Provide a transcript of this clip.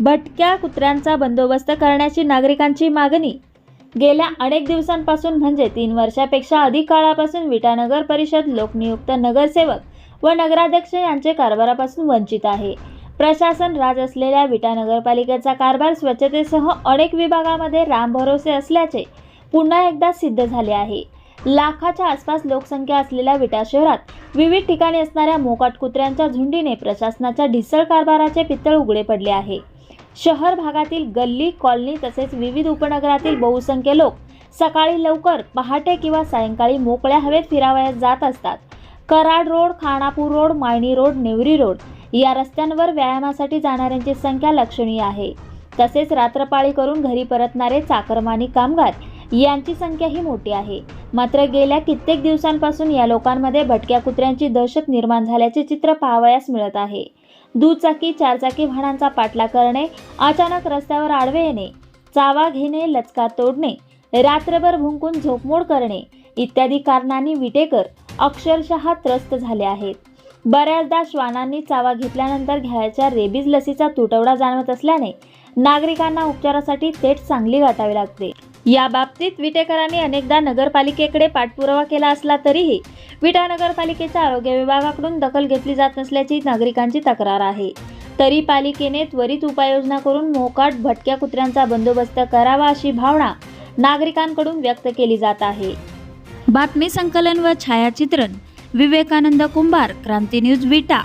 भटक्या कुत्र्यांचा बंदोबस्त करण्याची नागरिकांची मागणी. गेल्या अनेक दिवसांपासून म्हणजे तीन वर्षापेक्षा अधिक काळापासून विटानगर परिषद लोकनियुक्त नगरसेवक व नगराध्यक्ष यांचे कारभारापासून वंचित आहे. प्रशासन राज असलेल्या विटा नगरपालिकेचा कारभार स्वच्छतेसह अनेक विभागामध्ये रामभरोसे असल्याचे पुन्हा एकदा सिद्ध झाले आहे. लाखाच्या आसपास लोकसंख्या असलेल्या विटा शहरात विविध ठिकाणी असणाऱ्या मोकाट कुत्र्यांच्या झुंडीने प्रशासनाच्या ढिसळ कारभाराचे पित्तळ उघडे पडले आहे. शहर भागातील गल्ली कॉलनी तसेच विविध उपनगरातील बहुसंख्य लोक सकाळी लवकर पहाटे किंवा सायंकाळी मोकळ्या हवेत फिरावयास जात असतात. Karad road Khanapur road Mayani road Nevari road या रस्त्यांवर व्यायामासाठी जाणाऱ्यांची संख्या लक्षणीय आहे. तसेच रात्रपाळी करून घरी परतणारे चाकरमानी कामगार यांची संख्याही मोठी आहे. मात्र गेल्या कित्येक दिवसांपासून या लोकांमध्ये भटक्या कुत्र्यांची दहशत निर्माण झाल्याचे चित्र पाहावयास मिळत आहे. दुचाकी चारचाकी वाहनांचा पाठला करणे अचानक रस्त्यावर आडवे येणे चावा घेणे लचका तोडणे रात्रभर भुंकून झोपमोड करणे इत्यादी कारणांनी विटेकर अक्षरशः त्रस्त झाले आहेत. बऱ्याचदा श्वानांनी चावा घेतल्यानंतर घ्यायच्या रेबीज लसीचा तुटवडा जाणवत असल्याने नागरिकांना उपचारासाठी थेट सांगली गाठावी लागते. या बाबतीत विटेकरांनी अनेकदा नगरपालिकेकडे पाठपुरावा केला असला तरीही विटा नगरपालिकेच्या आरोग्य विभागाकडून दखल घेतली जात नसल्याची नागरिकांची तक्रार आहे. तरी पालिकेने त्वरित उपाययोजना करून मोकाट भटक्या कुत्र्यांचा बंदोबस्त करावा अशी भावना नागरिकांकडून व्यक्त केली जात आहे. बातमी संकलन व छायाचित्रण विवेकानंद कुंभार क्रांती न्यूज विटा.